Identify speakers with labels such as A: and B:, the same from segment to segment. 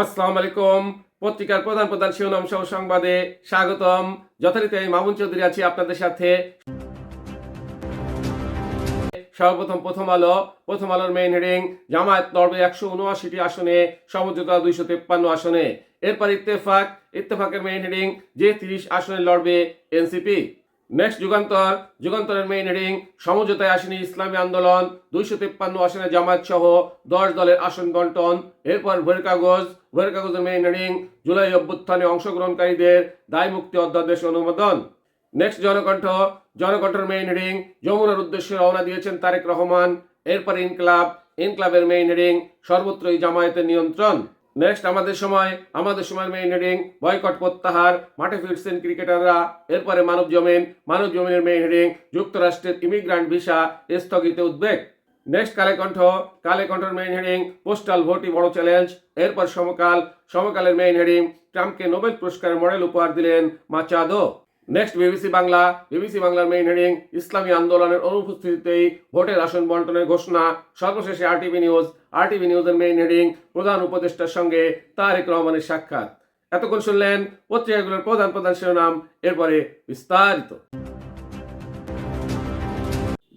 A: আসসালামু আলাইকুম। পত্রিকার প্রধান প্রধান শিরোনাম সহ সংবাদে স্বাগতম। যথারীতি আমি মামুন চৌধুরী আছি আপনাদের সাথে। সর্বপ্রথম প্রথম আলো, প্রথম আলোর মেইন হেডিং জামায়াত লড়বে একশো উনআশিটি আসনে, সমঝোতা দুইশো তেপ্পান্ন আসনে। এরপর ইত্তেফাক, ইত্তেফাকের মেইন হেডিং যে তিরিশ আসনে লড়বে এনসিপি। নেক্সট যুগান্তর। যুগান্তরের মেইন হেডিং সমঝোতায় আসেনি ইসলামী আন্দোলন, দুইশো তিপ্পান্ন আসনে জামায়াত সহ দশ দলের আসন বন্টন। এরপর ভোরের কাগজ ভোরের কাগজের মেইন হেডিং জুলাই অভ্যুত্থানে অংশগ্রহণকারীদের দায় মুক্তি অধ্যাদেশ অনুমোদন। নেক্সট জনকণ্ঠ। জনকণ্ঠের মেইন হেডিং যমুনার উদ্দেশ্যে রওনা দিয়েছেন তারেক রহমান। এরপর ইনকলাব। ইনকলাবের মেইন হেডিং সর্বত্রই জামায়াতের নিয়ন্ত্রণ। নেক্সট আমাদের সময় আমাদের সময় মেইন হেডিং বয়কট প্রত্যাহার, মাঠে ফিরছেন ক্রিকেটাররা এরপরে মানব জমিন, মানব জমিনের মেইন হেডিং যুক্তরাষ্ট্রের ইমিগ্রান্ট ভিসা স্থগিত উদ্বেগ। নেক্সট কালে কণ্ঠ কালে কণ্ঠের মেইন হেডিং পোস্টাল ভোটই বড় চ্যালেঞ্জ এরপর সমকাল, সমকালের মেইন হেডিং ট্রাম্পকে নোবেল পুরস্কারের মডেল উপহার দিলেন Machado. Next BBC Bangla BBC বাংলার মেইন হেডিং ইসলামী আন্দোলনের অনুপস্থিতিতেই ভোটের আসন বন্টনের ঘোষণা সর্বশেষে আরটিভি নিউজ আরটিভি নিউজের মেইন হেডিং প্রধান উপদেষ্টার সঙ্গে তারেক রহমানের সাক্ষাৎ এতক্ষণ শুনলেন পত্রিকাগুলোর প্রধান প্রধান শিরোনাম, এরপরে বিস্তারিত।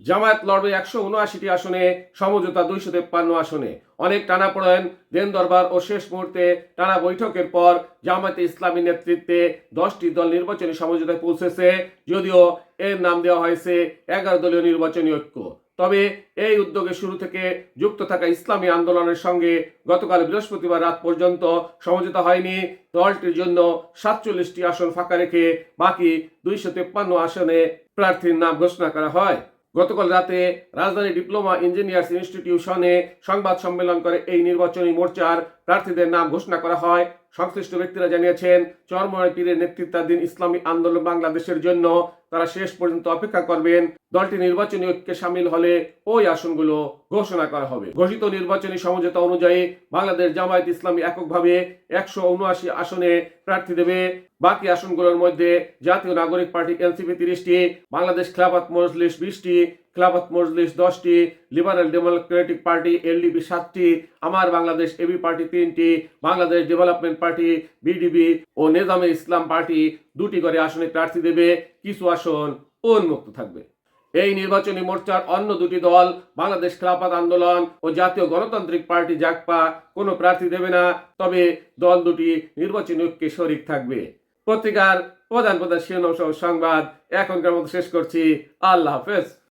A: জামায়াত লড়বে একশো উনআশিটি আসনে, সমঝোতা দুইশো তেপ্পান্ন আসনে। অনেক টানা পড়েন দেন দরবার ও শেষ মুহূর্তে টানা বৈঠকের পর জামায়াতে ইসলামী নেতৃত্বে দশটি দল নির্বাচনী সমঝোতায় পৌঁছেছে, যদিও এর নাম দেওয়া হয়েছে এগারো দলীয় নির্বাচনী ঐক্য। তবে এই উদ্যোগে শুরু থেকে যুক্ত থাকা ইসলামী আন্দোলনের সঙ্গে গতকাল বৃহস্পতিবার রাত পর্যন্ত সমঝোতা হয়নি। দলটির জন্য সাতচল্লিশটি আসন ফাঁকা রেখে বাকি দুইশো তেপ্পান্ন আসনে প্রার্থীর নাম ঘোষণা করা হয়। গতকাল রাতে রাজধানী ডিপ্লোমা ইঞ্জিনিয়ার্স ইনস্টিটিউশনে সংবাদ সম্মেলন করে এই নির্বাচনী মোর্চার প্রার্থীদের নাম ঘোষণা করা হয়। সংশ্লিষ্ট ব্যক্তিরা জানিয়েছেন চরময় পীরের নেতৃত্বাধীন ইসলামী আন্দোলন বাংলাদেশের জন্য তারা শেষ পর্যন্ত অপেক্ষা করবেন। দলটি নির্বাচনী ঐক্যে সামিল হলে ওই আসনগুলো ঘোষণা করা হবে। ঘোষিত নির্বাচনী সমঝোতা অনুযায়ী বাংলাদেশ জামায়াত ইসলামী এককভাবে একশো উনআশি আসনে প্রার্থী দেবে। বাকি আসনগুলোর মধ্যে জাতীয় নাগরিক পার্টি এনসিপি তিরিশটি, বাংলাদেশ খেলাফত মজলিস বিশটি খেলাফত মজলিস দশটি, লিবারেল ডেমোক্রেটিক পার্টি এলডিপি সাতটি, আমার বাংলাদেশ এবি পার্টি তিনটি, বাংলাদেশ ডেভেলপমেন্ট পার্টি, বিডিবি ও নেজামে ইসলাম পার্টি দুটি করে আসনে প্রার্থী দেবে। কিছু আসন উন্মুক্ত থাকবে। এই নির্বাচনী মোর্চার অন্য দুটি দল, বাংলাদেশ খেলাফত আন্দোলন ও জাতীয় গণতান্ত্রিক পার্টি জাকপা কোনো প্রার্থী দেবে না। তবে দল দুটি নির্বাচনী ঐক্যে শরিক থাকবে। পত্রিকার প্রধান প্রধান শিরোনাম সহ সংবাদ এখনকার মতো শেষ করছি। আল্লাহ হাফেজ।